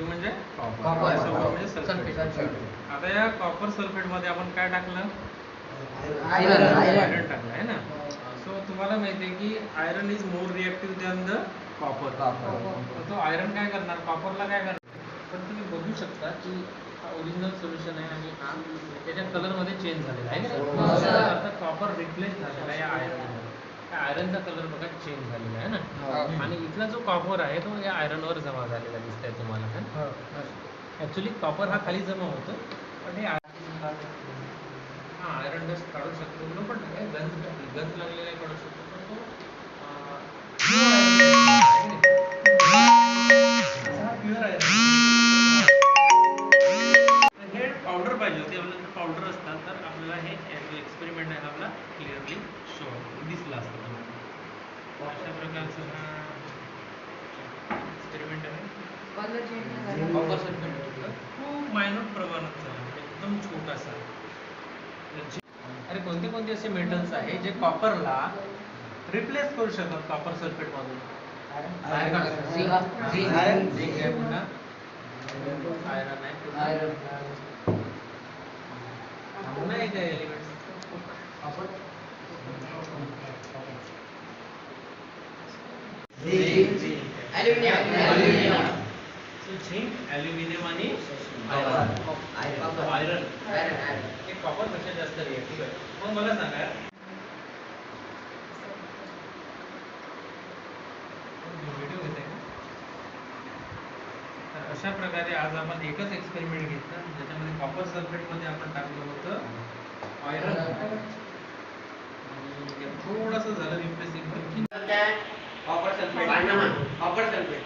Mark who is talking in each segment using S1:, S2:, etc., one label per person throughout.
S1: म्हणजे
S2: Copper.
S1: SO4
S2: Sulfate.
S1: Sulphate आता या कॉपर सल्फेटमध्ये आपण काय टाकलं. आयरन टाकलं आहे ना सो तुम्हाला माहिती आहे की iron is more reactive than the copper तो आयरन काय करणार? कॉपरला काय करणार? पण तुम्ही बघू शकता की हा ओरिजिनल सोल्युशन आहे आणि हा त्याच्या कलरमध्ये चेंज झालेला आहे. आता कॉपर रिप्लेस झालेला आहे या आयरन आयरनचा कलर बघा चेंज झालेला आहे ना? आणि इथला जो कॉपर आहे तो या आयरनवर जमा झालेला दिसतंय तुम्हाला है ना? ॲक्च्युली कॉपर हा खाली जमा होतो पण हे हा आयरन डस्ट काढू शकतो. नो पण काय गंज गंज लागलेला काढू शकतो. पण तो हा पावडर पाहिजे होती. आपल्याकडे पावडर असतात तर आपल्याला हे एक्सपेरिमेंट आहे आपला क्लिअरली शो दिसला असतं अशा प्रकारचं हा एक्सपेरिमेंट आहे. खूप मायनूट प्रमाणात झाला. एकदम छोटासा. अरे कोणते कोणते असे मेटल्स आहे जे कॉपरला रिप्लेस करू शकतात कॉपर सल्फेट मधून? पुन्हा. एक element
S2: aluminium
S1: so zinc aluminium आणि. आयरन.
S2: Iron.
S1: हे कॉपरपेक्षा जास्त रिएक्टिव्ह आहे. मग मला सांगा. व्हिडिओ घेते का? तर अशा प्रकारे आज आपण एकच एक्सपेरिमेंट घेतला. ज्याच्यामध्ये कॉपर सल्फेटमध्ये आपण टाकलं होतं आयरन. ते थोडंसं झालं रिप्लेस एकदम
S2: कॉपर सल्फेट कॉपर सल्फेट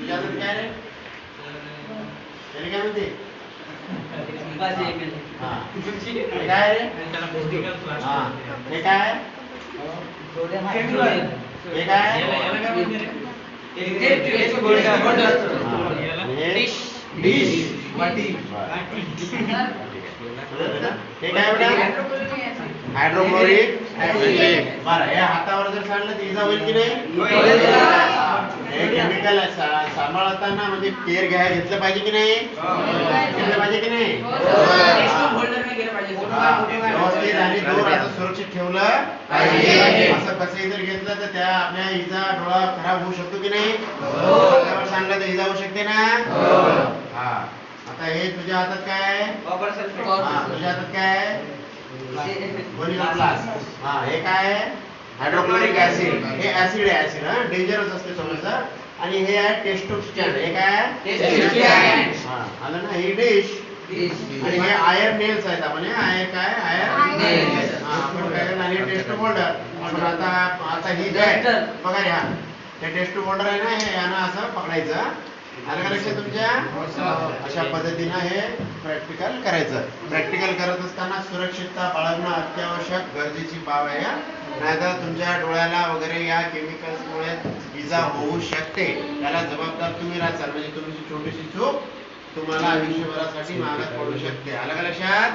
S2: इजाज़त क्या
S1: है तेरे क्या बोलते बस एक हाँ क्या है हाँ ये
S3: क्या है
S1: ये क्या है
S4: डिश
S3: डिश
S5: बाटी
S3: बाटी ठीक है
S4: बेटा हायड्रोक्लोरिक ऍसिड बरं हे हातावर जर सांडलं तर इजा होईल की नाही? हे केमिकल सांभाळताना म्हणजे केअर घ्यायला घेतलं पाहिजे की नाही? घेतलं पाहिजे की नाही? हा, व्यवस्थित आणि दूर असं सुरक्षित ठेवलं पाहिजे. असं कसं जर घेतलं तर त्या आपल्या इजा डोळा खराब होऊ शकतो की नाही? हातावर सांडलं तर इजा होऊ शकते ना? हा. आता हे तुझ्या हातात काय? हा, तुझ्या हातात काय. हा हे काय हायड्रोक्लोरिक ऍसिड हे ऍसिड आहे ऍसिड हा? डेंजरस असते समजलं आणि हे आहे टेस्टोस्टॅन हे काय. हा आलं ना? ही डिश आणि हे आयर नेल्स आहेत आपण हे आयर काय? आयर. हा आपण काय? आणि टेस्ट फोल्डर आपण आता आता ही काय. बघा ह्या हे. टेस्ट फोल्डर आहे ना हे यानं असं पकडायचं तुमच्या? अशा पद्धतीनं हे प्रॅक्टिकल करायचं. प्रॅक्टिकल करत असताना सुरक्षितता बाळगणं अत्यावश्यक गरजेची बाब आहे हा. नाहीतर तुमच्या डोळ्याला वगैरे या केमिकल्समुळे इजा होऊ शकते. त्याला जबाबदार तुम्ही राहाल. म्हणजे तुमची छोटीशी चूक तुम्हाला आयुष्यभरासाठी मागात पडू शकते. आलं का लक्षात?